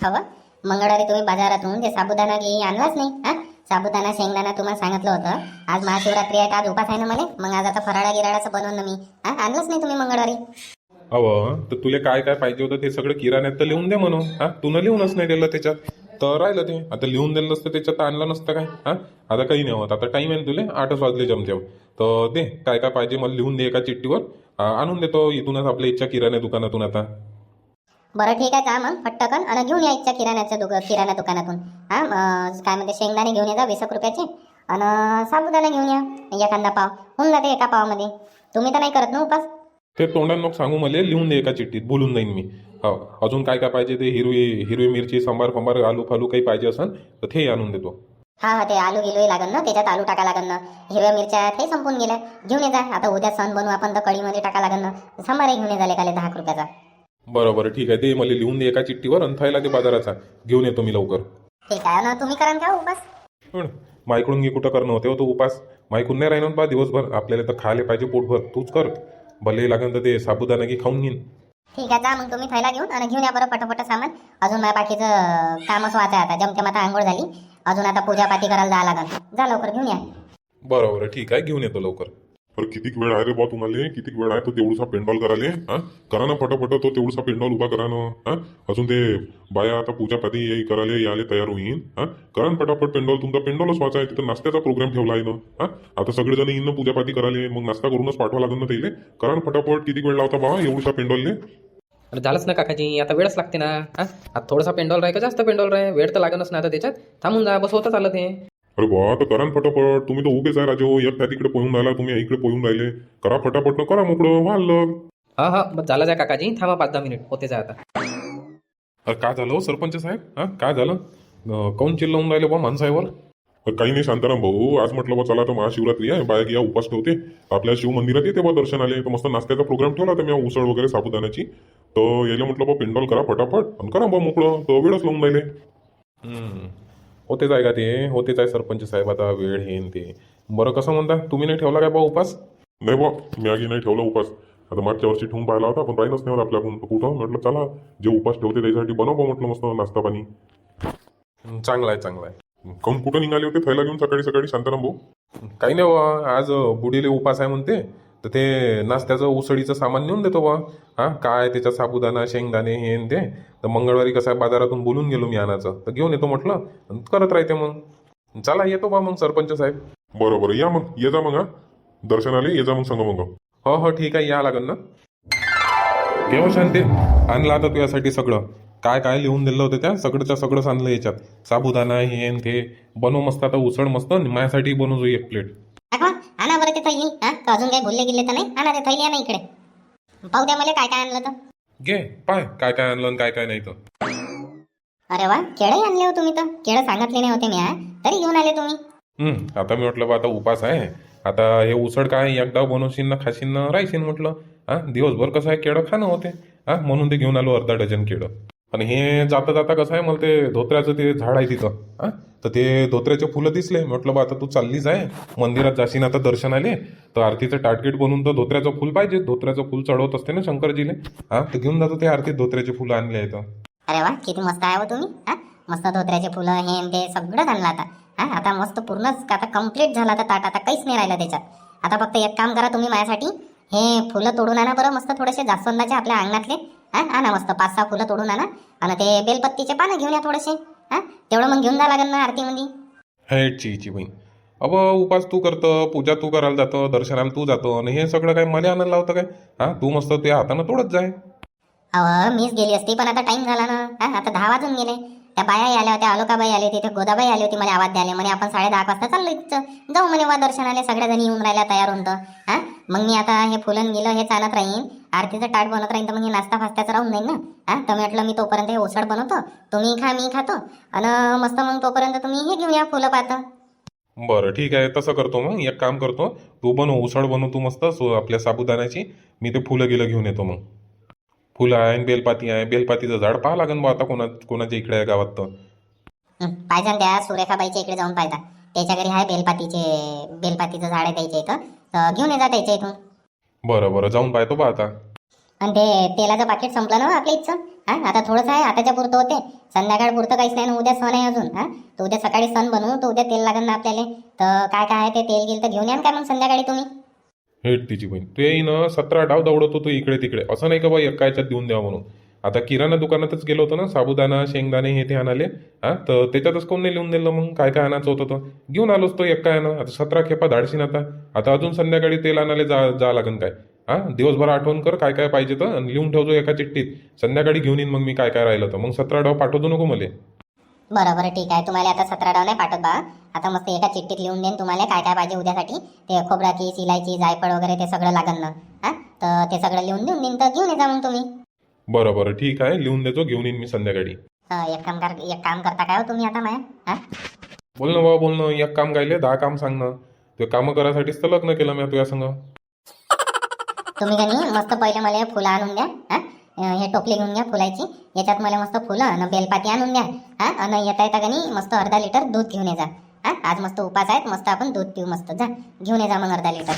खावं? मंगळवारी तुम्ही बाजारातून ते साबुदाणा घे आणलाच नाही हा? साबुदाणा शेंगदाणा तुम्हाला सांगितलं होतं. आज महाशिवरात्री आहे आज उपास आहे ना मला? मग आज आता फराळा गिराळाचं बनवलं मी हा? आणलंच नाही तुम्ही मंगळवारी. अव तर तुला काय काय पाहिजे होतं ते सगळं किराण्यात तर लिहून दे म्हणून हा? तू न लिहूनच नाही दिलं त्याच्यात. तर राहिलं ते. आता लिहून दिलं असतं त्याच्यात आणलं नसतं काय हा? आता काही नाही होत. आता टाईम आहे तुला तुले आठच वाजले जमतेव तर दे काय काय पाहिजे मला लिहून दे एका चिठ्ठीवर. आणून देतो इथूनच आपल्या इच्छा किराणा दुकानातून आता. बरं ठीक आहे जा मग फट्टकन आणि घेऊन या इच्छा किराण्याच्या दुक किराणा दुकानातून. हा काय म्हणते शेंगदाणे घेऊन ये जा वीस रुपयाचे. आणि साबुदाणा घेऊन या एखादा पाव. होऊन जाते एका पावामध्ये. तुम्ही तर नाही करत ना उपास? ते तोंडात मग सांगू मला लिहून दे एका चिठ्ठीत. बोलून जाईन मी. हो. अजून काय काय पाहिजे ते हिरवी हिरवी मिरची सांबार फांबार आलू फालू काही पाहिजे असेल तर ते आणून देतो. हा हा ते आलू गिलोही लागन ना त्याच्यात आलू टाका लागन. ना हिरव्या मिरच्या ते संपून गेल्या. घेऊन ये जा. आता उद्या सण बनवू आपण तर कढीमध्ये टाका लागन. ना सांबारही घेऊन ये झाले काले दहा रुपयाचा. बरं बरं ठीक आहे. दे मला लिहून दे एका चिठ्ठीवर आणि थैला ते बाजाराचा. घेऊन येतो मी लवकर. ना तुम्ही करा का उपास पण मायकडून घे कुठं करणं होते हो तो उपास. मायकून नाही राहिणार बा दिवसभर. आपल्याला तर खायला पाहिजे पोटभर. तूच कर. भले लागेल तर ते साबुदाणा की खाऊन घेईन ठीक आहे जा मग तुम्ही थैला घेऊन आणि घेऊन या बरं पटापट सामान. अजून माझ्या बाकीचं कामच वाचा आता. जमते आता आंघोळ झाली. अजून आता पूजापाती करायला जा लागन जा लवकर घेऊन या. बरं बरं ठीक आहे. घेऊन येतो लवकर. पर कितीक वेळ आहे रे बा तुम्हाला? कितीक वेळ आहे तो तेवढसा पेंडॉल कराले हा? करा ना फटाफट तो तेवढसा पेंडॉल उभा करा ना. हा? अजून ते बाया आता पूजापाती येई कराले याले तयार होईन. हा? करा ना फटाफट पेंडॉल. तुमचा पेंडॉलच वाचा आहे तिथं नाश्त्याचा प्रोग्राम ठेवला आहे ना. हा? आता सगळेजण येईन ना पूजापाती कराले मग नाश्ता करूनच पाठवा लागेल ना त्याले. करा ना फटाफट किती वेळ लावता बा एवढसा पेंडॉलने अरे झालंच ना काकाजी आता वेळच लागते ना. हा? आता थोडासा पेंडॉल राही का जास्त पेंडॉल राही वेळ तर लागणच ना आता त्याच्यात. थांबून जा बस होतच आलं ते अरे बा तर करा ना फटाफट. तुम्ही तर उभेच आहे राजो एक त्या तिकडे पोहून राहिला तुम्ही इकडे पोहून राहिले. करा फटाफट न करा मोकळं. वाढलं हा हा बस झालं जा काकाजी. थांबा पाच दहा मिनिट. होते जा आता. अरे काय झालं हो सरपंच साहेब? हा काय झालं? अं, काऊन चिल्लावून राहिले बा माणसाहेबर तर काही नाही शांताराम भाऊ. आज म्हटलं बा चला तर महाशिवरात्री आहे. बाया या उपास ठेवते. आपल्या शिव मंदिरात येते बा दर्शन आले. तर मस्त नाश्त्याचा प्रोग्राम ठेवला होता मी उसळ वगैरे साबुदाण्याची. तर यायला म्हटलं बा पेंडॉल करा फटाफट. आणि करा बा मोकळं. तर वेळच लावून राहिले. हम्म. होतेच आहे का ते? होतेच आहे सरपंच साहेब आता वेळ हे ते. बरं कसं म्हणता? तुम्ही नाही ठेवला काय बा उपास? नाही बा मी आगी नाही ठेवला उपास. आता मागच्या वर्षी ठेवून पाहिला होता पण राहीनच नाही आपल्याकडून. कुठं? म्हटलं चला जे उपास ठेवते त्याच्यासाठी बनव बा म्हटलं मस्त नाश्ता पाणी. चांगला आहे चांगला आहे काऊन कुठं निघाले होते? थैला घेऊन सकाळी सकाळी शांताराम भाऊ? काही नाही बा आज बुडीले उपास आहे म्हणते. तर ते नाश्त्याचं उसळीचं सामान नेऊन देतो बा हा काय त्याच्यात साबुदाणा शेंगदाणे हे ते. तर मंगळवारी कसं आहे बाजारातून बोलून गेलो मी आणायचं तर घेऊन येतो म्हटलं करत राहते मग. चला येतो बा मग सरपंच साहेब. बरं बरं. या मग. ये जा मग हा. दर्शनाले ये जा मग सांगा मग. हो हो ठीक आहे. या लागन ना. केव्हा शांती. आणलं आता तुझ्यासाठी सगळं. काय काय लिहून दिलं होतं त्या? सगळंच्या सगळंच आणलं याच्यात. साबुदाणा हे ते. बनव मस्त आता उसळ मस्त माझ्यासाठी बनवतो एक प्लेट. का अजून काही भुलले गिल्ले तर नाही? आणा ते थैली आणा इकडे. पाहू द्या मला काय काय आणलं तर. घे पाय काय काय आणलं आणि काय काय नाही तर. अरे वा केळंही आणले हो तुम्ही तर. केळं सांगितले नाही होते मी हा? तरी घेऊन आले तुम्ही. हम्म, आता मी म्हटलं बा आता उपास आहे. आता हे उसळ काय एकदा बनवशील ना खाशील ना राहशील म्हटलं. हा दिवसभर कसं आहे केळं खाणं होते. हा म्हणून ते घेऊन आलो अर्धा डझन केळं. आणि हे जाता जाता कसं आहे मला ते धोत्र्याचं ते झाड आहे तिथं. हां? तर ते धोत्र्याचे फुलं दिसले. म्हटलं बा आता तू चाललीच आहे. मंदिरात जाशीन आता दर्शन आले. तर आरतीचं टार्गेट बनून तर धोत्र्याचं फुल पाहिजे. धोत्र्याचं फुल चढवत असते ना शंकरजीले. हा? तर घेऊन जातो ते आरतीत धोत्र्याचे फुलं आणले आहेत. अरे वा किती मस्त आहे हो तुम्ही. हा? मस्त धोत्र्याचे फुलं हे ते सगळंच आणलं आता. हा? आता मस्त पूर्णच आता कंप्लीट झाला. आता ताट आता काहीच नाही राहिलं त्याच्यात. आता फक्त एक काम करा तुम्ही माझ्यासाठी. हे फुलं तोडून आणा बरं. मस्त थोडेसे जास्वंदाचे आपल्या अंगणातले. हा आणा मस्त पाच सहा फुलं तोडून आणा. आणि ते बेलपत्तीचे पानं घेऊन या थोडेसे. हा तेवढं मग घेऊन जा लागेल ना आरतीमध्ये. हे ची बहीण. अब उपास तू करतं पूजा तू करायला जातं दर्शनाला तू जातो आणि हे सगळं काय मला आणायला लावतं काय? हा तू मस्त तुझ्या हातानं तोडत जाय. अहो मीच गेली असती पण आता टाइम झाला ना. हा आता दहा वाजून गेले. त्या बाया आल्या होत्या अलोकाबाई आली होती तिथे गोदाबाई आली होती मला आवाज द्यायला. म्हणे आपण साडे दहा वाजता चाललो इथं. जाऊ म्हणे वा दर्शनाला सगळ्या जणी येऊन राहिल्या तयार होतं हा? मग मी आता हे फुलन गेलं हे चालत राहीन. आरतीचं ताट बनवत राहीन तर मग हे नाश्ता फास्त्याचं राहून नाही ना. हा? तर म्हटलं मी तोपर्यंत हे ओसड बनवतो. तुम्ही खा मी खातो. आणि मस्त मग तोपर्यंत तुम्ही हे घेऊन या फुलं पाहतं. बरं ठीक आहे. तसं करतो मग. एक काम करतो. तू बनव उसळ बनव तू मस्त सो आपल्या साबुदाण्याची. मी ते फुलं गेलं घेऊन येतो मग. फुलं आहे आणि बेलपाती आहे बेलपातीचं झाड पाहा लागेल बा आता कोणा कोणाच्या इकडे आहे गावात तर. पाहिजे त्या सुरेखाबाईच्या इकडे जाऊन पाहिजे त्याच्या घरी आहे बेलपातीचे बेलपातीचं झाड आहे त्याच्या इथं. तर घेऊन ये जा त्याच्या इथून. बरं बरं. जाऊन पाहतो बा आता. आणि ते तेलाचं पाकिट संपलं ना आपल्या इथचं? हा आता थोडंसं आहे आताच्या पुरतं होते. संध्याकाळ पुरतं काहीच नाही ना उद्या सण आहे अजून. हा तर उद्या सकाळी सण बनवू तर उद्या तेल लागेल ना आपल्याला. तर काय काय आहे ते तेल गेल तर घेऊन या ना काय मग संध्याकाळी तुम्ही? हेट तिची बहीण. तू येईन ना सतरा डाव दौडत होतो इकडे तिकडे. असं नाही का बा एका याच्यात देऊन द्या म्हणून? आता किराणा दुकानातच गेलो होतो ना साबुदाणा शेंगदाणे हे ते आणाले. हा तर त्याच्यातच कोण नाही लिहून दिलं मग? काय काय आणायचं होतं तर घेऊन आलोच तो एक काय यानं. आता सतरा खेपा धाडशीन आता. आता अजून संध्याकाळी तेल आणायला जा जा लागन काय? हा दिवसभर आठवण कर काय काय पाहिजे तर लिहून ठेवतो एका चिठ्ठीत. संध्याकाळी घेऊन येईन मग मी काय काय राहिलं तर. मग सतरा डाव पाठवतो नको मले. बरं बरं ठीक आहे. तुम्हाला आता सतरा डाव नाही पाठवत बा. आता मस्त एका चिठ्ठीत लिहून देईन तुम्हाला काय काय पाहिजे उद्यासाठी. ते खोबरा किस इलायची जायफळ वगैरे ते सगळं लागन ना. हा? तर ते सगळं लिहून देऊन देईन तर घेऊन येजा मग तुम्ही. बरं बरं ठीक आहे. लिहून देतो घेऊन येईन मी संध्याकाळी. हा, एक काम कर एक काम करता काय हो तुम्ही आता माया? हा? बोल ना बाबा बोल ना. एक काम गायले दहा काम सांग ना. ते कामं करायसाठीच तर लग्न केलं मी तुझ्या संग. तुम्ही का नाही मस्त पहिले मला फुलं आणून द्या हा? हे टोपली घेऊन घ्या फुलायची. याच्यात मला मस्त फुलं आणि बेलपाती आणून द्या. हा आणि येता येता का नाही मस्त अर्धा लिटर दूध घेऊन ये जा. हा आज मस्त उपास आहेत. मस्त आपण दूध पिऊ मस्त जा. घेऊन ये जा मग अर्धा लिटर.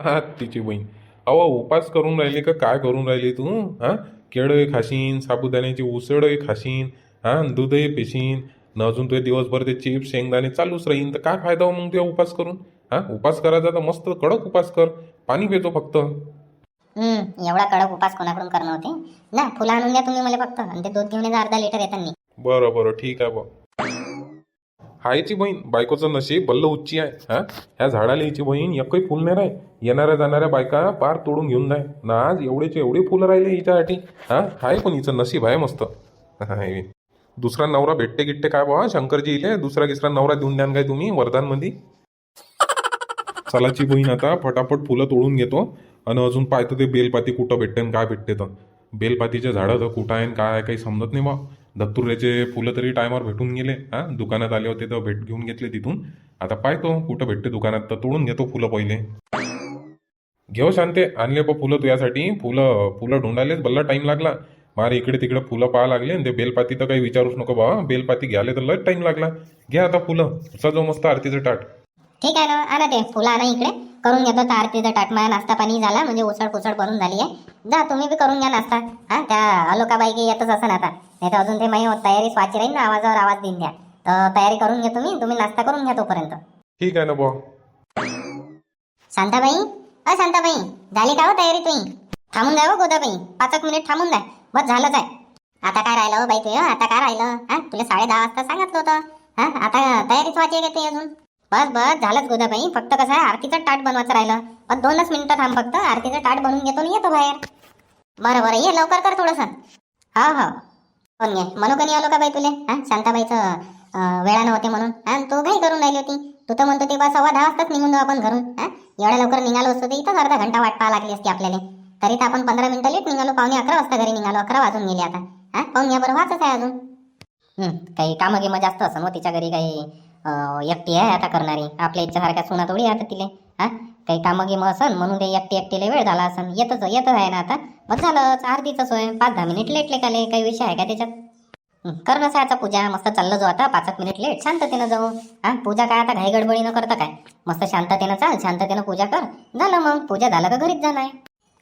हा तिची बहीण. अहो उपास करून राहिली का? काय करून राहिली तू? हा? केळं खाशीन साबुदाण्याची उसळ खाशीन हा? दूधही पिशीन. न अजून तुझे दिवसभर ते चिप्स शेंगदाणे चालूच राहीन. तर काय फायदा हो मग तुझ्या उपास करून? हा? उपास करायचा तर मस्त कडक उपास कर. पाणी पितो फक्त. एवढा कडक उपास कोणाकडून करणार होते? ना फुलं आणून द्या तुम्ही मला फक्त. आणि ते दूध घेऊन येजा अर्धा लिटर येताना बरं बरं ठीक आहे बा. हायची बहीण बायकोचं नशीब बल्ल उच्ची आहे हा? ह्या झाडाला हिची बहीण एकही फुल नाही राय येणाऱ्या जाणाऱ्या बायका पार तोडून घेऊन जाय ना आज एवढेचे एवढे फुलं राहिले हिच्यासाठी हा? हाय पण हिचं नशीब आहे मस्त. हाय. दुसरा नवरा भेटते गिट्टे काय बा? शंकरजी इले दुसरा गिसरा नवरा देऊन द्यान काय तुम्ही वरदानमध्ये चलाची बहीण आता फटाफट फुलं तोडून घेतो. आणि अजून पाहतो ते बेलपाती कुठं भेटते आणि काय भेटते तर. बेलपातीचे झाडं तर कुठं आहे काय आहे काही समजत नाही बा. दत्तुर्याचे फुलं तरी टायमावर भेटून गेले हां? दुकानात आले होते तर भेट घेऊन घेतले तिथून. आता पाहतो कुठं भेटते दुकानात तर तोडून घेतो फुलं पहिले. घेऊ शांते आणले बा फुलं तुझ्यासाठी फुलं फुलं ढोंडालेच बल्ला टाईम लागला. मारे इकडे तिकडे फुलं पाहा लागले आणि ते बेलपाती तर काही विचारूच नको बाबा बेलपाती घ्यायला तर लय टाईम लागला. घ्या आता फुलं. सजव मस्त आरतीचं ताट. ठीक आहे ना आणा ते फुलं आणा इकडे. करून घेतो त्या आरतीचा टाट माझा नाश्ता पाणी झाला म्हणजे उसळ पुसळ बनून झाली आहे. जा तुम्ही बी करून घ्या नाश्ता. हा त्या अलोकाबाई की येतच असं आता. नाही तर अजून ते माही तयारी स्वाची राहील ना आवाजावर आवाज देऊन द्या तर तयारी करून घ्या तुम्ही तुम्ही नाश्ता करून घ्या तोपर्यंत. ठीक आहे ना बा शांताबाई? अ शांताबाई झाली का हो तयारी तुम्ही थांबून द्या हो गोदाबाई. पाच एक मिनिट थांबून द्या बस झालंच आहे आता काय राहिलं हो बाई तुझं आता काय राहिलं? हा तुला साडे दहा वाजता सांगितलं होतं. हा आता तयारीच व्हायची आहे का ते अजून? बस बस झालंच गोदाबाई. फक्त कसं आहे आरतीचं ताट बनवायचं राहिलं. पण दोनच मिनिटं थांब फक्त आरतीचं ताट बनवून घेतो आणि येतो बाहेर. बरं बरं ये लवकर कर थोडंसं. हो हो. कोण घे मनोकनी आलो का बाई तुले? हा शांताबाईचं अं, वेळानं होते म्हणून. हा तू घाई करून राहिली होती? तू तर म्हणतो ते बा सव्वा दहा वाजताच निघून जाऊ आपण घरून. हा एवढ्या लवकर निघालो असतो तर इथंच अर्धा घंटा वाट पाहा लागली असती आपल्याला. तरी तर आपण पंधरा मिनिटं लेट निघालो पावणे अकरा वाजता घरी निघालो अकरा वाजून गेले आता. हा पाहून घ्या बरं वाचच आहे अजून. काही कामं गिमं जास्त असं मग तिच्या घरी काही एकटी आहे आता करणारी. आपल्या इच्छासारख्या सुना थोडी आता तिले. हा? काही कामं गिमं असन म्हणून ते एकटी एकटीला वेळ झाला असन. येतच येतच आहे ना आता. बस झालं आरतीचं सोय. पाच दहा मिनिट लेट लेखाले काही विषय आहे का त्याच्यात? हं, सायचा पूजा. मस्त चाललं जाऊ आता. पाच एक मिनिट लेट. शांततेनं जाऊ. हा? पूजा काय आता? घाई गडबडीनं करतं काय? मस्त शांततेनं चाल. शांततेनं पूजा कर. झालं मग. पूजा झालं का घरीच जाणार?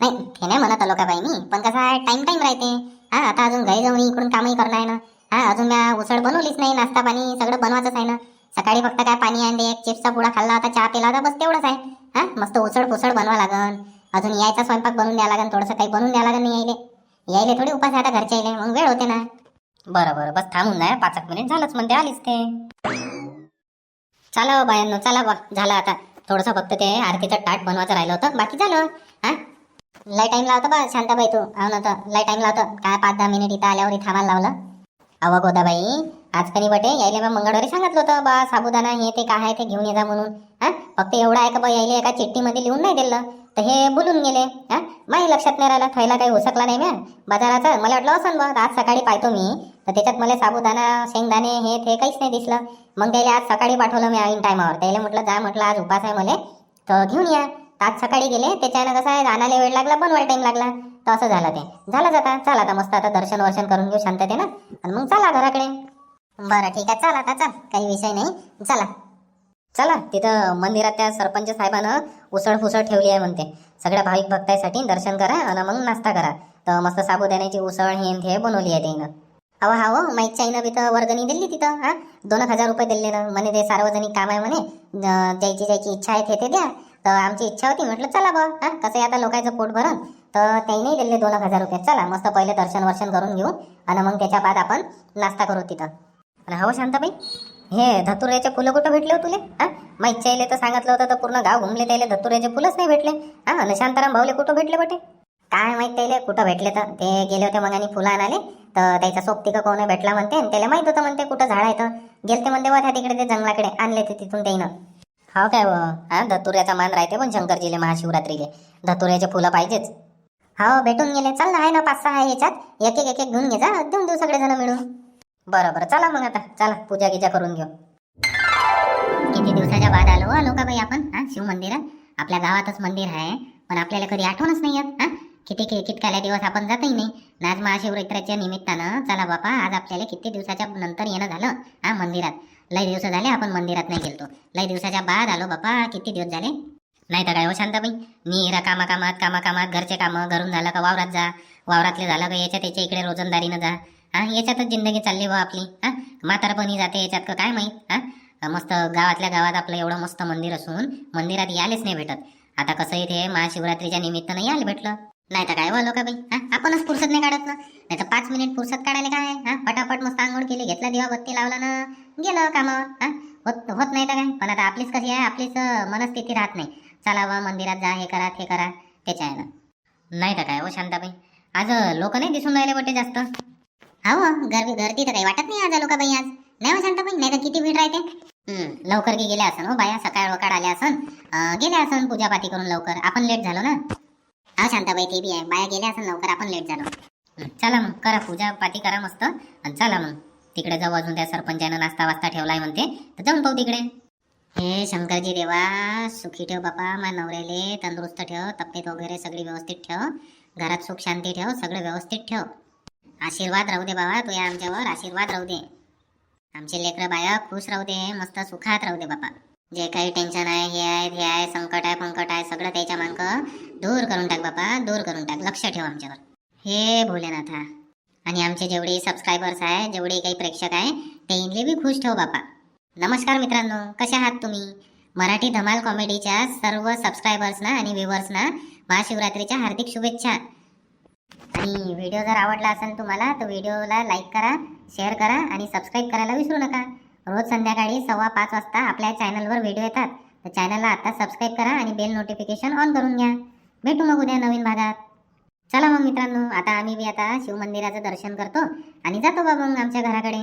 नाही ते नाही म्हणत आलो का बाई मी. पण कसं आहे टाइम टाइम राहते. हा आता अजून घरी जाऊन इकडून कामही करणार ना. हा अजून म्या उसळ बनवलीच नाही. नाश्ता पाणी सगळं बनवायचंच आहे ना. सकाळी फक्त काय पाणी आणले एक चिप्सचा पुडा खाल्ला होता चहा पिला होता बस तेवढंच आहे. हा? मस्त उसळ पुसळ बनवा लागन. अजून यायचा स्वयंपाक बनवून द्या लागन थोडंसं काही बनवून द्या लागन नाही यायले. यायले थोडी उपास आहे आता घरच्या यायले मग वेळ होते ना. बरं बरं बस थांबून जाय पाच एक मिनिट झालंच म्हणते आलीच ते. चला हो बायांनो चला बा झालं आता. थोडंसं फक्त ते आरतीचं ताट बनवायचं राहिलं होतं बाकी झालं. हा? लय टाईम लावतो बा शांताबाई तू. हो ना तर लय टाईम लावतो. काय पाच दहा मिनिट इथं आल्यावर थांबायला लावलं? अव गोदाबाई आज कधी बटे? यायले मग मंगळवारी सांगितलं होतं बा साबुदाणा हे ते काय आहे ते घेऊन ये जा म्हणून. हा? फक्त एवढं आहे का बा यायले एका चिठ्ठीमध्ये लिहून नाही दिलं. तर हे बोलून गेले. हा? माही लक्षात नाही राहिलं थैला काही हुसकला नाही म्या. बाजाराचा मला वाटलं असं बा आज सकाळी पाहतो मी. तर त्याच्यात मला साबुदाणा शेंगदाणे हे ते काहीच नाही दिसलं. मग त्याला आज सकाळी पाठवलं मी ऐन टायमावर त्याला म्हटलं जा म्हटलं आज उपास आहे मला. तर घेऊन या. आज सकाळी गेले. त्याच्यानं कसं आहे जाण्याला वेळ लागला बनवायला टाईम लागला. तर असं झालं ते. झालं जाता. चला आता मस्त आता दर्शन वर्शन करून घेऊ शांततेनं. आणि मग चला घराकडे. बरं ठीक आहे. चला आता चल. काही विषय नाही. चला. चला. तिथं मंदिरात त्या सरपंच साहेबानं उसळ फुसळ ठेवली आहे म्हणते. सगळ्या भाविक भक्तांसाठी दर्शन करा आणि मग नाश्ता करा. तर मस्त साबुदाण्याची उसळ हे हे बनवली आहे त्यानं अहो हा हो. माईकच्या आईनं बी तर वर्गणी दिली तिथं हा? दोन हजार रुपये दिले ना. म्हणे ते सार्वजनिक काम आहे म्हणे. अं, ज्याची ज्याची इच्छा आहे ते ते द्या. तर आमची इच्छा होती. म्हटलं चला बा हा? कसं आहे आता लोकांचं पोट भरण? तर त्याने दिले दोन एक हजार रुपये. चला मस्त पहिले दर्शन वर्शन करून घेऊ आणि मग त्याच्या बाद आपण नाश्ता करू तिथं. आणि हो शांताबाई हे धतुऱ्याचे फुलं कुठं भेटले हो तुले? हा? माईच्या आईले तर सांगितलं होतं तर पूर्ण गाव घुमले त्याले धतुऱ्याचे फुलंच नाही भेटले. हा आणि शांताराम भाऊले कुठं भेटले बटे? काय माहीत त्याले कुठं भेटले तर? ते गेले होते मग आणि फुलं आणाले. तर त्याचा सोबती का कोण भेटला म्हणते आणि त्याला माहीत होतं म्हणते कुठं झाड आहे तर. गेलते म्हणते वाटा त्या तिकडे ते जंगलाकडे आणले ते तिथून त्यानं हो काय हा धतुऱ्याचा मान राहते पण शंकरजीले महाशिवरात्रीले. धतुऱ्याचे फुलं पाहिजेच. हो भेटून गेले. चल ना आहे ना पाच सहा आहे याच्यात. एक एक एक घेऊन घे जा. देऊन देऊ सगळेजण मिळून. बरं बरं चला मग आता. चला पूजा गिजा करून घेऊ. किती दिवसाच्या बाद आलो आलो का बाई आपण हा शिव मंदिरात आपल्या गावातच मंदिर आहे पण आपल्याला कधी आठवणच नाही येत हा. किती कि- कितकाल्या दिवस आपण जातही नाही. आज महाशिवरात्रीच्या निमित्तानं चला बापा आज आपल्याला किती दिवसाच्या नंतर येणं झालं हा मंदिरात. लय दिवस झाले आपण मंदिरात नाही गेलतो. लय दिवसाच्या बाद आलो बापा किती दिवस झाले? नाही तर काय हो शांताबाई? निरा कामा कामात कामा कामात घरचे कामं घरून झालं का वावरात जा. वावरातले झालं का याच्या त्याच्या इकडे रोजंदारीनं जा. हा याच्यातच जिंदगी चालली बा आपली. हा म्हातारपणी जाते याच्यात का काय माहीत? हा मस्त गावातल्या गावात आपलं एवढं मस्त मंदिर असून मंदिरात यायलाच नाही भेटत. आता कसं इथे महाशिवरात्रीच्या निमित्तानं यायला भेटलं. नाही तर काय हो बोलो का बाई हा आपणच फुरसत नाही काढत ना. नाही तर पाच मिनिट फुरसत काढायला काय? हा पटापट मस्त आंघोळ केली घेतला दिवा बत्ती लावला ना. गेलं कामावर हा होत होत नाही तर काय? पण आता आपलीच कशी आहे आपलीच मनस्थिती राहत नाही. चला बा मंदिरात जा हे करा ते करा त्याच्या आहे ना नाही तर काय हो शांताबाई? आज लोक नाही दिसून राहिले बटे जास्त. हो गर्दी गर्दी तर काही वाटत नाही आज लोक बाई आज. नाही हो शांताबाई? नाही तर किती भीड राहते. लवकर की गेल्या असन हो बाया सकाळ वकाळ आल्या असन. गेले गेल्या असन पूजापाती करून लवकर. आपण लेट झालो ना? हा शांताबाई ते बी आहे. बाया गेल्या असन लवकर आपण लेट झालो. चला मग करा पूजा पाती करा मस्त. आणि चला मग तिकडे जाऊ अजून त्या सरपंचानं नाश्ता वास्ता ठेवलाय म्हणते. तर जाऊन पाहू तिकडे. हे शंकरजी देवा सुखी ठेव बापा मा नवऱ्याले तंदुरुस्त ठेव तब्येत वगैरे सगळी व्यवस्थित ठेव घरात सुख शांती ठेव सगळं व्यवस्थित ठेव. आशीर्वाद राहू दे बाबा तुया आमच्यावर आशीर्वाद राहू दे. आमचे लेकरं बाया खुश राहू दे मस्त सुखात राहू दे बापा. जे काही टेन्शन आहे हे आहे हे आहे संकट आहे पंकट आहे सगळं त्याच्या मानक दूर करून टाक बापा दूर करून टाक लक्ष ठेव आमच्यावर. हे भोलेनाथा. आणि आमचे जेवढे सबस्क्रायबर्स आहे जेवढे काही प्रेक्षक आहे ते इनले बी खुश ठेव बापा. नमस्कार मित्रांनो कसे आहात तुम्ही? मराठी धमाल कॉमेडीच्या सर्व सबस्क्रायबर्सना आणि व्ह्युअर्सना महाशिवरात्रीच्या हार्दिक शुभेच्छा. आणि व्हिडिओ जर आवडला असेल तुम्हाला तर व्हिडिओला लाईक करा शेअर करा आणि सबस्क्राईब करायला विसरू नका. रोज संध्याकाळी सव्वा पाच वाजता आपल्या चॅनलवर व्हिडिओ येतात. तर चॅनलला आता सबस्क्राईब करा आणि बेल नोटिफिकेशन ऑन करून घ्या. भेटू मग उद्या नवीन भागात. चला मग मित्रांनो आता आम्ही बी आता शिवमंदिराचं दर्शन करतो आणि जातो बाबा मग आमच्या घराकडे.